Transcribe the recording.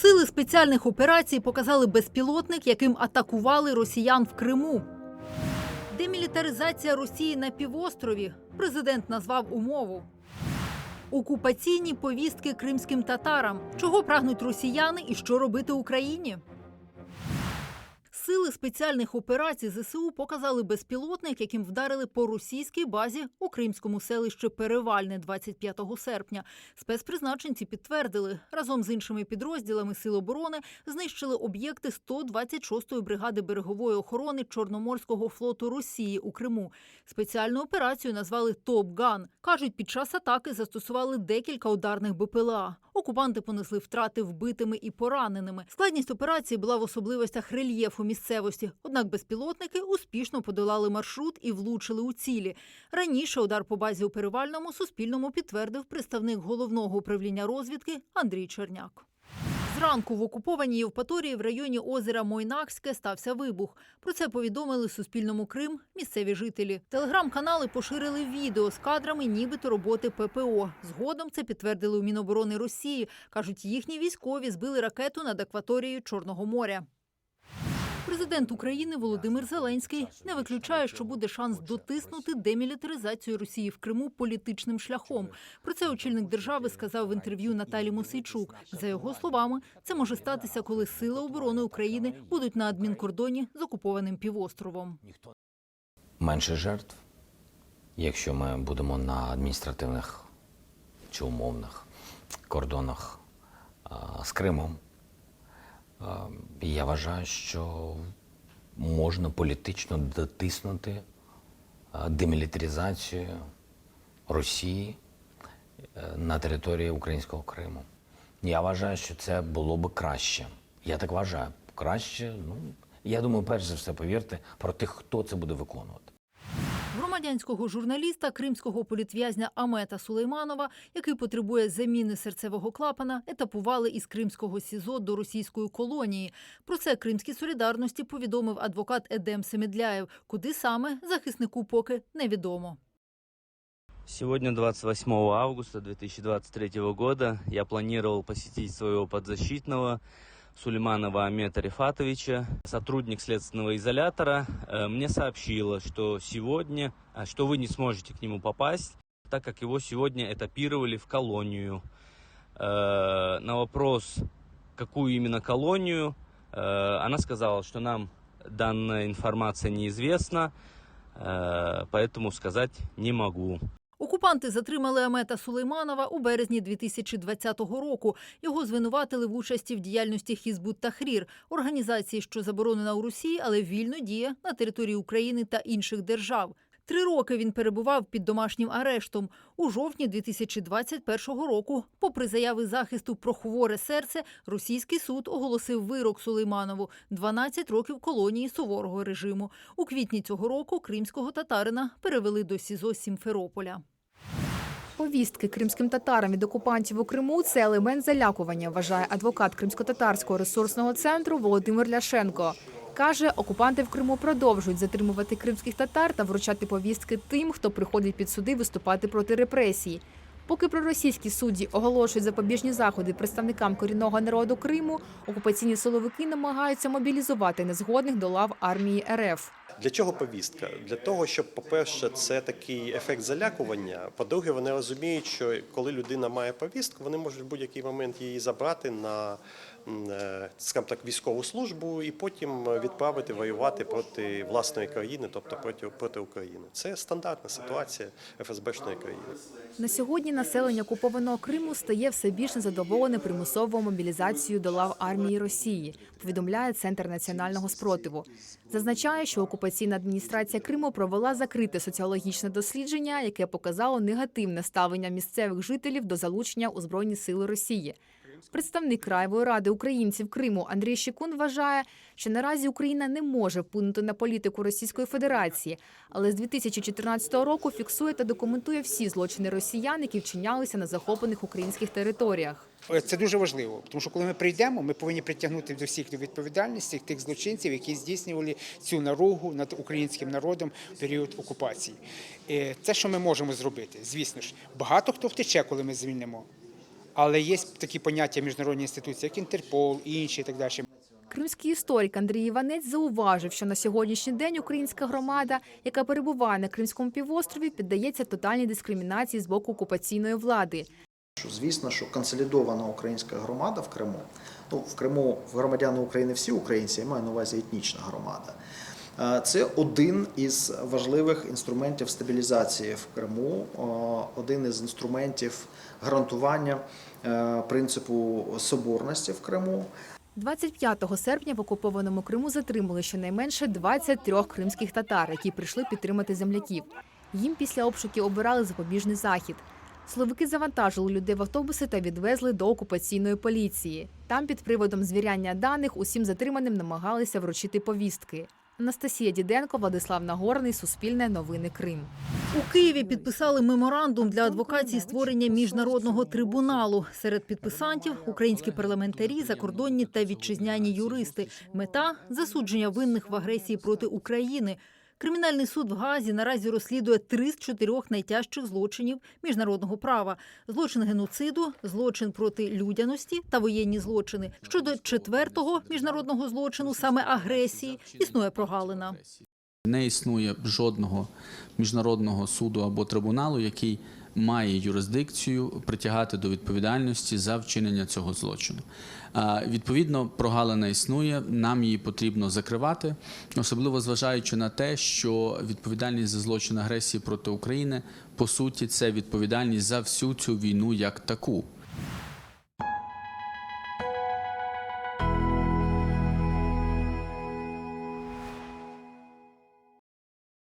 Сили спеціальних операцій показали безпілотник, яким атакували росіян в Криму. Демілітаризація Росії на півострові. Президент назвав умову. Окупаційні повістки кримським татарам. Чого прагнуть росіяни і що робити Україні? Сили спеціальних операцій ЗСУ показали безпілотник, яким вдарили по російській базі у кримському селищі Перевальне 25 серпня. Спецпризначенці підтвердили, разом з іншими підрозділами Сил оборони знищили об'єкти 126-ї бригади берегової охорони Чорноморського флоту Росії у Криму. Спеціальну операцію назвали Топ-Ган. Кажуть, під час атаки застосували декілька ударних БПЛА. Окупанти понесли втрати вбитими і пораненими. Складність операції була в особливостях рельєфу місцевості. Однак безпілотники успішно подолали маршрут і влучили у цілі. Раніше удар по базі у Перевальному Суспільному підтвердив представник головного управління розвідки Андрій Черняк. Зранку в окупованій Євпаторії в районі озера Мойнакське стався вибух. Про це повідомили Суспільному Крим місцеві жителі. Телеграм-канали поширили відео з кадрами нібито роботи ППО. Згодом це підтвердили у Міноборони Росії. Кажуть, їхні військові збили ракету над акваторією Чорного моря. Президент України Володимир Зеленський не виключає, що буде шанс дотиснути демілітаризацію Росії в Криму політичним шляхом. Про це очільник держави сказав в інтерв'ю Наталі Мосейчук. За його словами, це може статися, коли сили оборони України будуть на адмінкордоні з окупованим півостровом. менше жертв, якщо ми будемо на адміністративних чи умовних кордонах з Кримом. Я вважаю, що можна політично дотиснути демілітаризацію Росії е, на території українського Криму. Я вважаю, що це було би краще. Я так вважаю. Краще, ну я думаю, перш за все, повірте про тих, хто це буде виконувати. Громадянського журналіста, кримського політв'язня Амета Сулейманова, який потребує заміни серцевого клапана, етапували із кримського СІЗО до російської колонії. Про це кримській солідарності повідомив адвокат Едем Семедляєв. Куди саме захиснику поки невідомо. Сегодня, 28 августа 2023 года, я планировал посетить своего подзащитного Сулейманова Амета Рифатовича. Сотрудник следственного изолятора э, мне сообщила, что сегодня, а, что вы не сможете к нему попасть, так как его сегодня этапировали в колонию. Э, На вопрос, какую именно колонию, э, она сказала, что нам данная информация неизвестна, э, поэтому сказать не могу. Окупанти затримали Амета Сулейманова у березні 2020 року. Його звинуватили в участі в діяльності Хізбут Тахрір, організації, що заборонена у Росії, але вільно діє на території України та інших держав. Три роки він перебував під домашнім арештом. У жовтні 2021 року, попри заяви захисту про хворе серце, російський суд оголосив вирок Сулейманову – 12 років колонії суворого режиму. У квітні цього року кримського татарина перевели до СІЗО Сімферополя. Повістки кримським татарам від окупантів у Криму це елемент залякування, вважає адвокат Кримсько-татарського ресурсного центру Володимир Ляшенко. Каже, окупанти в Криму продовжують затримувати кримських татар та вручати повістки тим, хто приходить під суди виступати проти репресій. Поки проросійські судді оголошують запобіжні заходи представникам корінного народу Криму, окупаційні силовики намагаються мобілізувати незгодних до лав армії РФ. Для чого повістка? Для того, щоб, по-перше, це такий ефект залякування. По-друге, вони розуміють, що коли людина має повістку, вони можуть в будь-який момент її забрати на скажімо так, військову службу і потім відправити воювати проти власної країни, тобто проти, проти України. Це стандартна ситуація ФСБшної країни. На сьогодні населення окупованого Криму стає все більш незадоволене примусовою мобілізацією до лав армії Росії. Повідомляє Центр національного спротиву. Зазначає, що окупаційна адміністрація Криму провела закрите соціологічне дослідження, яке показало негативне ставлення місцевих жителів до залучення у збройні сили Росії. Представник краєвої ради українців Криму Андрій Щекун вважає, що наразі Україна не може вплинути на політику Російської Федерації, але з 2014 року фіксує та документує всі злочини росіян, які вчинялися на захоплених українських територіях. Це дуже важливо, тому що коли ми прийдемо, ми повинні притягнути до всіх до відповідальності тих злочинців, які здійснювали цю наругу над українським народом в період окупації. Е, Це що ми можемо зробити, звісно ж, багато хто втече, коли ми звільнимо. Але є такі поняття міжнародні інституції, як Інтерпол, і інші і так далі. Кримський історик Андрій Іванець зауважив, що на сьогоднішній день українська громада, яка перебуває на Кримському півострові, піддається тотальній дискримінації з боку окупаційної влади. Що, Звісно, що консолідована українська громада в Криму, ну в Криму в громадяни України всі українці, я маю на увазі етнічна громада. Е, Це один із важливих інструментів стабілізації в Криму, е, один із інструментів гарантування е, принципу соборності в Криму. 25 серпня в окупованому Криму затримали щонайменше 23 кримських татар, які прийшли підтримати земляків. Їм після обшуків обирали запобіжний захід. Силовики завантажили людей в автобуси та відвезли до окупаційної поліції. Там під приводом звіряння даних усім затриманим намагалися вручити повістки. Анастасія Діденко, Владислав Нагорний, Суспільне новини Крим. У Києві підписали меморандум для адвокації створення міжнародного трибуналу. Серед підписантів українські парламентарі, закордонні та вітчизняні юристи. Мета засудження винних в агресії проти України. Кримінальний суд в Газі наразі розслідує три з чотирьох найтяжчих злочинів міжнародного права: злочин геноциду, злочин проти людяності та воєнні злочини. Щодо четвертого міжнародного злочину, саме агресії, існує прогалина. Не існує жодного міжнародного суду або трибуналу, який має юрисдикцію притягати до відповідальності за вчинення цього злочину. Відповідно, прогалина існує, нам її потрібно закривати, особливо зважаючи на те, що відповідальність за злочин агресії проти України по суті це відповідальність за всю цю війну як таку.